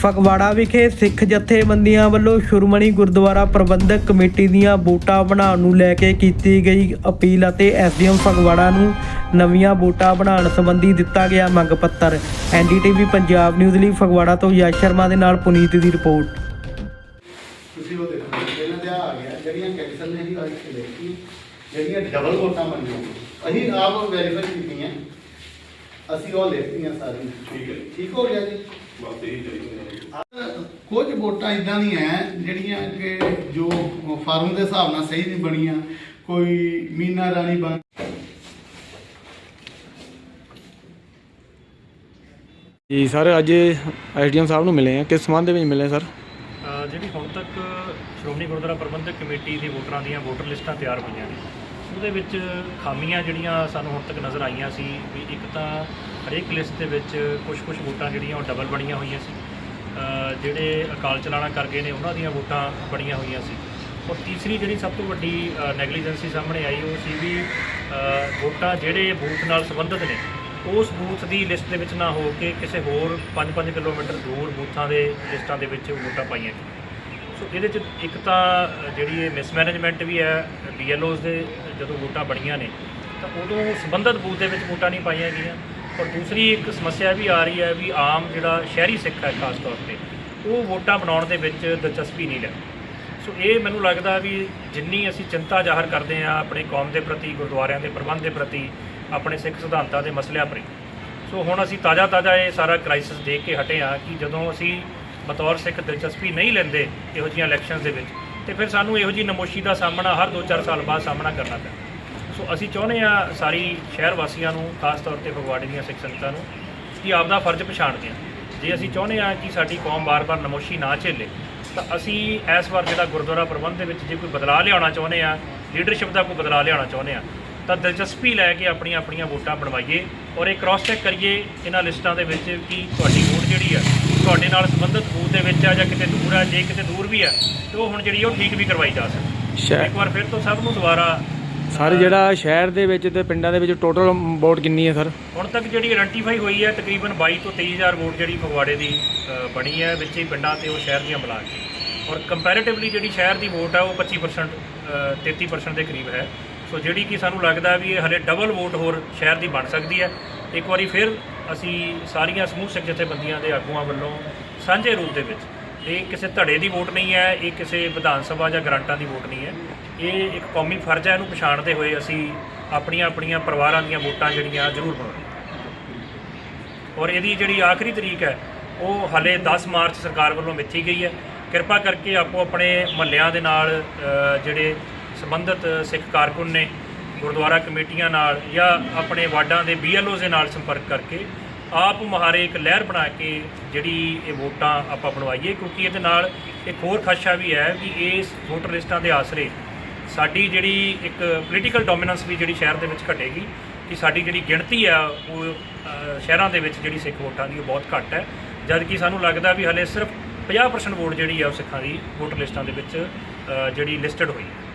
ਫਗਵਾੜਾ ਵਿਖੇ ਸਿੱਖ ਜਥੇਬੰਦੀਆਂ ਵੱਲੋਂ ਸ਼ੁਰਮਣੀ ਗੁਰਦੁਆਰਾ ਪ੍ਰਬੰਧਕ ਕਮੇਟੀ ਦੀਆਂ ਵੋਟਾਂ ਬਣਾਉਣ ਨੂੰ ਲੈ ਕੇ ਕੀਤੀ ਗਈ ਅਪੀਲ ਅਤੇ ਐਸਡੀਐਮ ਫਗਵਾੜਾ ਨੂੰ ਨਵੀਆਂ ਵੋਟਾਂ ਬਣਾਉਣ ਸੰਬੰਧੀ ਦਿੱਤਾ ਗਿਆ ਮੰਗ ਪੱਤਰ। ਐਨਡੀਟੀਵੀ ਪੰਜਾਬ ਨਿਊਜ਼ ਲਈ ਫਗਵਾੜਾ ਤੋਂ ਯਸ਼ ਸ਼ਰਮਾ ਦੇ ਨਾਲ ਪੁਨੀਤ ਦੀ ਰਿਪੋਰਟ। ਤੁਸੀਂ ਉਹ ਦੇਖੋ ਇਹਨਾਂ ਦੇ ਆ ਗਿਆ ਜਿਹੜੀਆਂ ਕੈਂਸਲ ਨੇ ਹੀ ਅੱਜ ਦੇਖੀ ਜਿਹੜੀਆਂ ਡਬਲ ਵੋਟਾਂ ਬਣੀਆਂ ਅਸੀਂ ਆਪ ਵੈਰੀਫਾਈ ਕੀਤੀਆਂ। ਅਸੀਂ ਉਹ ਲਿਖਤੀਆਂ ਸਾਰੀਆਂ। ਠੀਕ ਹੈ। ਠੀਕ ਹੋ ਗਿਆ ਜੀ। ਬਸ ਇਹੀ ਚਾਹੀਦਾ ਹੈ ਆਹ ਕੁਝ ਵੋਟਾਂ ਇਦਾਂ ਦੀਆਂ ਜਿਹੜੀਆਂ ਕਿ ਜੋ ਫਾਰਮ ਦੇ ਹਿਸਾਬ ਨਾਲ ਸਹੀ ਨਹੀਂ ਬਣੀਆਂ ਕੋਈ ਮੀਨਾ ਰਾਣੀ ਬਣ ਜੀ ਸਰ ਅੱਜ ਐਸਡੀਐਮ ਸਾਹਿਬ ਨੂੰ ਮਿਲੇ ਆ ਕਿਸ ਸੰਬੰਧ ਦੇ ਵਿੱਚ ਮਿਲੇ ਸਰ? ਅ, ਜਿਹੜੀ ਹੁਣ ਤੱਕ ਸ਼੍ਰੋਮਣੀ ਗੁਰਦੁਆਰਾ ਪ੍ਰਬੰਧਕ ਕਮੇਟੀ ਦੇ ਵੋਟਰਾਂ ਦੀਆਂ ਵੋਟਰ ਲਿਸਟਾਂ ਤਿਆਰ ਹੋਈਆਂ ਨੇ ਉਹਦੇ ਵਿੱਚ ਖਾਮੀਆਂ ਜਿਹੜੀਆਂ ਸਾਨੂੰ ਹੁਣ ਤੱਕ ਨਜ਼ਰ ਆਈਆਂ ਸੀ ਵੀ ਇੱਕ ਤਾਂ ਹਰੇਕ ਲਿਸਟ ਦੇ ਵਿੱਚ ਕੁਝ ਕੁਝ ਵੋਟਾਂ ਜਿਹੜੀਆਂ ਉਹ ਡਬਲ ਬਣੀਆਂ ਹੋਈਆਂ ਸੀ। ਜਿਹੜੇ ਅਕਾਲ ਚਲਾਣਾ ਕਰ ਗਏ ਨੇ, ਉਹਨਾਂ ਦੀਆਂ ਵੋਟਾਂ ਬਣੀਆਂ ਹੋਈਆਂ ਸੀ। ਔਰ ਤੀਸਰੀ ਜਿਹੜੀ ਸਭ ਤੋਂ ਵੱਡੀ ਨੈਗਲੀਜੈਂਸੀ ਸਾਹਮਣੇ ਆਈ ਉਹ ਸੀ ਵੀ ਵੋਟਾਂ ਜਿਹੜੇ ਬੂਥ ਨਾਲ ਸੰਬੰਧਿਤ ਨੇ, ਉਸ ਬੂਥ ਦੀ ਲਿਸਟ ਦੇ ਵਿੱਚ ਨਾ ਹੋ ਕੇ ਕਿਸੇ ਹੋਰ 5-5 ਕਿਲੋਮੀਟਰ ਦੂਰ ਬੂਥਾਂ ਦੇ ਲਿਸਟਾਂ ਦੇ ਵਿੱਚ ਵੋਟਾਂ ਪਾਈਆਂ ਗਈਆਂ। ਸੋ ਇਹਦੇ ਚ ਇੱਕ ਤਾਂ ਜਿਹੜੀ ਇਹ ਮਿਸਮੈਨੇਜਮੈਂਟ ਵੀ ਹੈ ਬੀਐਲਓਜ਼ ਦੇ ਜਦੋਂ ਵੋਟਾਂ ਬਣੀਆਂ ਨੇ, ਤਾਂ ਉਦੋਂ ਸੰਬੰਧਿਤ ਬੂਥ ਦੇ ਵਿੱਚ ਵੋਟਾਂ ਨਹੀਂ ਪਾਈਆਂ ਗਈਆਂ। ਔਰ ਦੂਸਰੀ ਇੱਕ ਸਮੱਸਿਆ ਵੀ ਆ ਰਹੀ ਹੈ ਵੀ ਆਮ ਜਿਹੜਾ ਸ਼ਹਿਰੀ ਸਿੱਖ ਹੈ, ਖਾਸ ਤੌਰ ਤੇ, ਉਹ ਵੋਟਾਂ ਬਣਾਉਣ ਦੇ ਵਿੱਚ ਦਿਲਚਸਪੀ ਨਹੀਂ ਲੈਂਦਾ। ਸੋ ਇਹ ਮੈਨੂੰ ਲੱਗਦਾ ਵੀ ਜਿੰਨੀ ਅਸੀਂ ਚਿੰਤਾ ਜ਼ਾਹਰ ਕਰਦੇ ਹਾਂ ਆਪਣੇ ਕੌਮ ਦੇ ਪ੍ਰਤੀ, ਗੁਰਦੁਆਰਿਆਂ ਦੇ ਪ੍ਰਬੰਧ ਦੇ ਪ੍ਰਤੀ, ਆਪਣੇ ਸਿੱਖ ਸਿਧਾਂਤਾਂ ਦੇ ਮਸਲਿਆਂ ਪ੍ਰਤੀ, ਸੋ ਹੁਣ ਅਸੀਂ ਤਾਜ਼ਾ ਤਾਜ਼ਾ ਇਹ ਸਾਰਾ ਕ੍ਰਾਈਸਿਸ ਦੇਖ ਕੇ ਹਟੇ ਹਾਂ ਕਿ ਜਦੋਂ ਅਸੀਂ ਬਤੌਰ ਸਿੱਖ ਦਿਲਚਸਪੀ ਨਹੀਂ ਲੈਂਦੇ ਇਹੋ ਜਿਹੀਆਂ ਇਲੈਕਸ਼ਨਸ ਦੇ ਵਿੱਚ ਤੇ ਫਿਰ ਸਾਨੂੰ ਇਹੋ ਜਿਹੀ ਨਮੋਸ਼ੀ ਦਾ ਸਾਹਮਣਾ ਹਰ 2-4 ਸਾਲ ਬਾਅਦ ਸਾਹਮਣਾ ਕਰਨਾ ਪੈਂਦਾ ਸੋ ਅਸੀਂ ਚਾਹੁੰਦੇ ਹਾਂ ਸਾਰੀ ਸ਼ਹਿਰ ਵਾਸੀਆਂ ਨੂੰ, ਖਾਸ ਤੌਰ ਤੇ ਫਗਵਾੜੇ ਦੀਆਂ ਸਿੱਖ ਸੰਗਤਾਂ ਨੂੰ, ਕਿ ਆਪਦਾ ਫਰਜ਼ ਪਛਾਣਦੇ ਹਾਂ ਜੇ ਅਸੀਂ ਚਾਹੁੰਦੇ ਹਾਂ ਕਿ ਸਾਡੀ ਕੌਮ ਬਾਰ-ਬਾਰ ਨਮੋਸ਼ੀ ਨਾ ਝੇਲੇ, ਤਾਂ ਅਸੀਂ ਇਸ ਵਾਰ ਜਿਹੜਾ ਗੁਰਦੁਆਰਾ ਪ੍ਰਬੰਧ ਦੇ ਵਿੱਚ ਜੇ ਕੋਈ ਬਦਲਾਅ ਲਿਆਉਣਾ ਚਾਹੁੰਦੇ ਆ ਲੀਡਰਸ਼ਿਪ ਦਾ ਕੋਈ ਬਦਲਾਅ ਲਿਆਉਣਾ ਚਾਹੁੰਦੇ ਆ ਤਾਂ ਦਿਲਚਸਪੀ ਲੈ ਕੇ ਆਪਣੀਆਂ ਆਪਣੀਆਂ ਵੋਟਾਂ ਬਣਵਾਈਏ ਔਰ ਇਹ ਕ੍ਰਾਸ ਚੈੱਕ ਕਰੀਏ ਇਹਨਾਂ ਲਿਸਟਾਂ ਦੇ ਵਿੱਚ ਕਿ ਤੁਹਾਡੀ ਵੋਟ ਜਿਹੜੀ ਆ ਤੁਹਾਡੇ ਨਾਲ ਸੰਬੰਧਿਤ ਬੂਥ ਦੇ ਵਿੱਚ ਆ ਜਾਂ ਕਿਤੇ ਦੂਰ ਆ ਜੇ ਕਿਤੇ ਦੂਰ ਵੀ ਆ ਤੇ ਉਹ ਹੁਣ ਜਿਹੜੀ ਆ ਉਹ ਠੀਕ ਵੀ ਕਰਵਾਈ ਜਾ ਸਕਦੀ ਇੱਕ ਵਾਰ ਫਿਰ ਤੋਂ ਸਭ ਨੂੰ ਦੁਬਾਰਾ ਸਰ ਜਿਹੜਾ ਸ਼ਹਿਰ ਦੇ ਵਿੱਚ ਤੇ ਪਿੰਡਾਂ ਦੇ ਵਿੱਚ ਟੋਟਲ ਵੋਟ ਕਿੰਨੀ ਹੈ ਸਰ? ਹੁਣ ਤੱਕ ਜਿਹੜੀ ਆਇਡੈਂਟੀਫਾਈ ਹੋਈ ਹੈ ਤਕਰੀਬਨ 22 ਤੋਂ 23000 ਵੋਟ ਜਿਹੜੀ ਫਗਵਾੜੇ ਦੀ ਬਣੀ ਹੈ ਵਿੱਚ ਹੀ ਪਿੰਡਾਂ ਤੇ ਉਹ ਸ਼ਹਿਰ ਦੀਆਂ ਮਿਲਾ ਕੇ। ਔਰ ਕੰਪੈਰੀਟਿਵਲੀ ਜਿਹੜੀ ਸ਼ਹਿਰ ਦੀ ਵੋਟ ਹੈ ਉਹ 25% ਅ, 33% ਦੇ ਕਰੀਬ ਹੈ। ਸੋ ਜਿਹੜੀ ਕਿ ਸਾਨੂੰ ਲੱਗਦਾ ਵੀ ਇਹ ਹਲੇ ਡਬਲ ਵੋਟ ਹੋਰ ਸ਼ਹਿਰ ਦੀ ਬਣ ਸਕਦੀ ਹੈ। ਇੱਕ ਵਾਰੀ ਫਿਰ ਅਸੀਂ ਸਾਰੀਆਂ ਸਮੂਹ ਸਿੱਖ ਜਥੇਬੰਦੀਆਂ ਦੇ ਆਗੂਆਂ ਵੱਲੋਂ ਸਾਂਝੇ ਰੂਪ ਦੇ ਵਿੱਚ, ਇਹ ਕਿਸੇ ਧੜੇ ਦੀ ਵੋਟ ਨਹੀਂ ਹੈ, ਇਹ ਕਿਸੇ ਵਿਧਾਨ ਸਭਾ ਜਾਂ ਗ੍ਰਾਂਟਾਂ ਦੀ ਵੋਟ ਨਹੀਂ ਹੈ, ਇਹ ਇੱਕ ਕੌਮੀ ਫਰਜ਼ ਹੈ, ਇਹਨੂੰ ਪਛਾਣਦੇ ਹੋਏ ਅਸੀਂ ਆਪਣੀਆਂ ਆਪਣੀਆਂ ਪਰਿਵਾਰਾਂ ਦੀਆਂ ਵੋਟਾਂ ਜਿਹੜੀਆਂ ਜ਼ਰੂਰ ਬਣਾਉਣੀਆਂ ਔਰ ਇਹਦੀ ਜਿਹੜੀ ਆਖਰੀ ਤਰੀਕ ਹੈ, ਉਹ ਹਲੇ 10 ਮਾਰਚ ਸਰਕਾਰ ਵੱਲੋਂ ਮਿੱਥੀ ਗਈ ਹੈ। ਕਿਰਪਾ ਕਰਕੇ ਆਪੋ ਆਪਣੇ ਮਹੱਲਿਆਂ ਦੇ ਨਾਲ ਜਿਹੜੇ ਸੰਬੰਧਿਤ ਸਿੱਖ ਕਾਰਕੁਨ ਨੇ ਗੁਰਦੁਆਰਾ ਕਮੇਟੀਆਂ ਨਾਲ ਜਾਂ ਆਪਣੇ ਵਾਰਡਾਂ ਦੇ ਬੀਐਲਓ ਦੇ ਨਾਲ ਸੰਪਰਕ ਕਰਕੇ ਆਪ ਮੁਹਾਰੇ ਇੱਕ ਲਹਿਰ ਬਣਾ ਕੇ ਜਿਹੜੀ ਇਹ ਵੋਟਾਂ ਆਪਾਂ ਬਣਵਾਈਏ, ਕਿਉਂਕਿ ਇਹਦੇ ਨਾਲ ਇੱਕ ਹੋਰ ਖਦਸ਼ਾ ਵੀ ਹੈ ਕਿ ਇਸ ਵੋਟਰ ਲਿਸਟਾਂ ਦੇ ਆਸਰੇ ਸਾਡੀ ਜਿਹੜੀ ਇੱਕ ਪੋਲੀਟੀਕਲ ਡੋਮੀਨੈਂਸ ਵੀ ਜਿਹੜੀ ਸ਼ਹਿਰ ਦੇ ਵਿੱਚ ਘਟੇਗੀ, ਕਿ ਸਾਡੀ ਜਿਹੜੀ ਗਿਣਤੀ ਆ, ਉਹ ਸ਼ਹਿਰਾਂ ਦੇ ਵਿੱਚ ਜਿਹੜੀ ਸਿੱਖ ਵੋਟਾਂ ਦੀ ਉਹ ਬਹੁਤ ਘੱਟ ਹੈ। ਜਦ ਕਿ ਸਾਨੂੰ ਲੱਗਦਾ ਵੀ ਹਲੇ ਸਿਰਫ 50% ਵੋਟ ਜਿਹੜੀ ਆ ਉਹ ਸਿੱਖਾਂ ਦੀ ਵੋਟਰ ਲਿਸਟਾਂ ਦੇ ਵਿੱਚ ਜਿਹੜੀ ਲਿਸਟਡ ਹੋਈ ਹੈ।